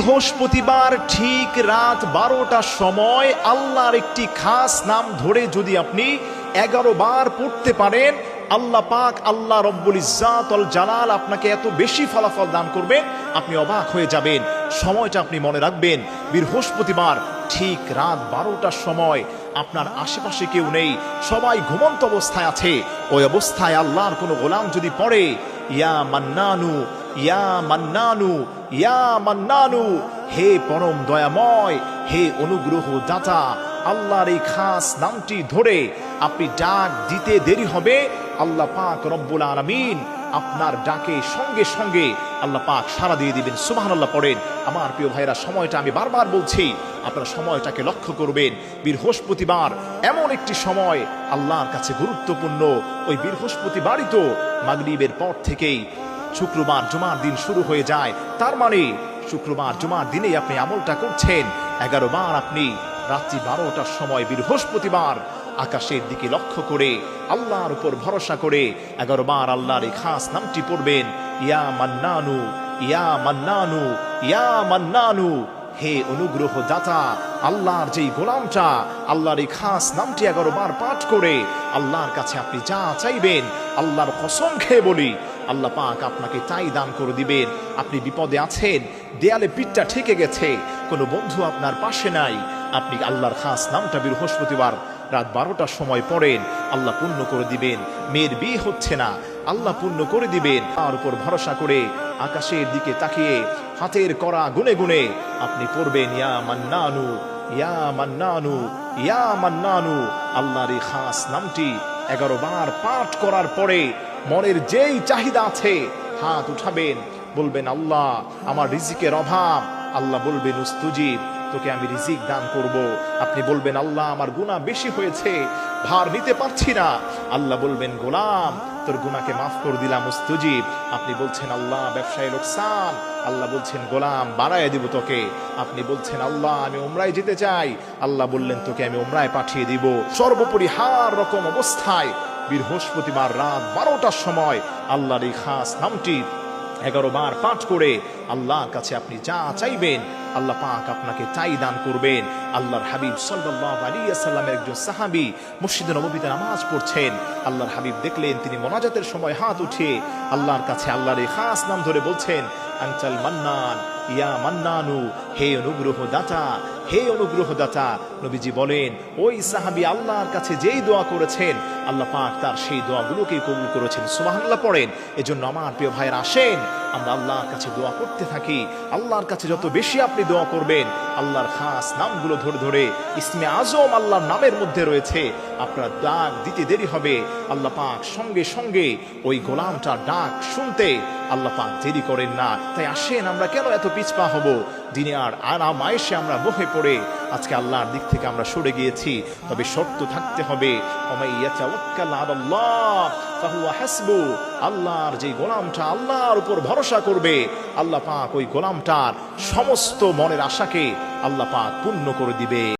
বৃহস্পতিবার ঠিক রাত বারোটার সময় আল্লাহর একটি খাস নাম ধরে যদি আপনি এগারো বার পড়তে পারেন, আল্লাহ পাক আল্লাহ রব্বুল ইজাতল জালাল আপনাকে এত বেশি ফলাফল দান করবেন, আপনি অবাক হয়ে যাবেন। সময়টা আপনি মনে রাখবেন, বৃহস্পতিবার ঠিক রাত বারোটার সময় আপনার আশেপাশে কেউ নেই, সবাই ঘুমন্ত অবস্থায় আছে। ওই অবস্থায় আল্লাহর কোনো গোলাম যদি পড়ে, ইয়া মান্নানু হে পরম দয়াময়, হে অনুগ্রহ দাতা আল্লাহর এই খাস নামটি ধরে আপনি ডাক দিতে দেরি হবে। আল্লাহ পাক রব্বুল আলামিন আপনার ডাকে সঙ্গে সঙ্গে আল্লাহ পাক সারা দিয়ে দিবেন। সুবাহান আল্লাহ পড়েন। আমার প্রিয় ভাইরা সময়টা আমি বারবার বলছি, আপনারা সময়টাকে লক্ষ্য করবেন। বৃহস্পতিবার এমন একটি সময় আল্লাহর কাছে গুরুত্বপূর্ণ। ওই বৃহস্পতিবারই তো মাগরিবের পর থেকেই শুক্রবার জুমার দিন শুরু হয়ে যায়। তার মানে শুক্রবার জুমার দিনেই আপনি আমলটা করছেন। এগারো বার আপনি রাত্রি বারোটার সময় বৃহস্পতিবার আকাশের দিকে লক্ষ্য করে, আল্লাহর উপর ভরসা করে এগারো বার আল্লাহর এই খাস নামটি পড়বেন, ইয়া মান্নানু ইয়া মান্নানু ইয়া মান্নানু, হে অনুগ্রহ দাতা আল্লাহর যেই গোলামটা, আল্লাহর এই খাস নামটি এগারো বার পাঠ করে আল্লাহর কাছে আপনি যা চাইবেন, আল্লাহর কসম খেয়ে বলি, আল্লাহ পাক আপনাকে তাই দান করে দিবেন। আপনি বিপদে আছেন, দেয়ালে পিঠটা ঠেকে গেছে, কোনো বন্ধু আপনার পাশে নাই। আপনি আল্লাহর খাস নামটা বৃহস্পতিবার রাত বারোটার সময় পড়েন, আল্লাহ পূর্ণ করে দিবেন। মেয়ের বিয়ে হচ্ছে না, আল্লাহ পূর্ণ করে দিবেন। তার উপর ভরসা করে আকাশের দিকে তাকিয়ে হাতের করা গুনে গুনে আপনি পড়বেন, ইয়া মান্নানু ইয়া মান্নানু ইয়া মান্নানু। আল্লাহর খাস নামটি এগারো বার পাঠ করার পরে মনের যেই চাহিদা আছে, হাত উঠাবেন, বলবেন, আল্লাহ, আমার রিজিকের অভাব। আল্লাহ বলবেন, উস্তুজিব, তোকে আমি রিজিক দান করব। আপনি বলবেন, আল্লাহ, আমার গুনাহ বেশি হয়েছে, ভার নিতে পারছি না। আল্লাহ বলবেন, গোলাম তোর গুনাকে মাফ করে দিলাম, মুস্তুজিব। আপনি বলছেন, আল্লাহ, ব্যবসায় লোকসান। আল্লাহ বলছেন, গোলাম, বাড়ায় দিব তোকে। আপনি বলছেন, আল্লাহ, আমি ওমরায় যেতে চাই। আল্লাহ বললেন, তোকে আমি ওমরায় পাঠিয়ে দিব। সর্বোপরি হার রকম অবস্থায় বৃহস্পতিবার রাত বারোটার সময় আল্লাহর এই খাস নামটি এগারো বার পাঠ করে আল্লাহর কাছে আপনি যা চাইবেন, আল্লাহ পাক আপনাকে তাই দান করবেন। আল্লাহর হাবিব সাল্লাহ আলী আসাল্লামের একজন সাহাবি মসজিদে নবীতে নামাজ পড়ছেন। আল্লাহর হাবিব দেখলেন তিনি মোনাজাতের সময় হাত উঠিয়ে আল্লাহর কাছে আল্লাহর এই খাস নাম ধরে বলছেন আঞ্চাল মান্নান, ইয়া মান্নানু, হে অনুগ্রহ দাতা হে অনুগ্রহ দাতা নবীজি বলেন, ওই সাহাবি আল্লাহর কাছে যেই দোয়া করেছেন, আল্লাহ পাক তার সেই দোয়াগুলোকে কবুল করেছেন। সুবহানাল্লাহ পড়েন, এজন্য আমার প্রিয় ভাইয়ের আসেন, আমরা আল্লাহর কাছে দোয়া করতে থাকি। আল্লাহর কাছে যত বেশি আপনি দোয়া করবেন, আল্লাহর খাস নামগুলো ধরে ধরে ইসমে আজম আল্লাহর নামের মধ্যে রয়েছে। আপনার ডাক দিতে দেরি হবে, আল্লাহ পাক সঙ্গে সঙ্গে ওই গোলামটার ডাক শুনতে আল্লাহ পাক দেরি করেন না। তাই আসেন, আমরা কেন এত পিছপা হব? দিনে আর আরাম আয়েসে আমরা বহে পড়ে। আজকে আল্লাহর দিক থেকে আমরা সরে গিয়েছি। তবে শর্ত থাকতে হবে আল্লাহর যে গোলামটা আল্লাহর উপর ভরসা করবে, আল্লাহ পাক ওই গোলামটার সমস্ত মনের আশাকে আল্লাহ পাক পূর্ণ করে দিবে।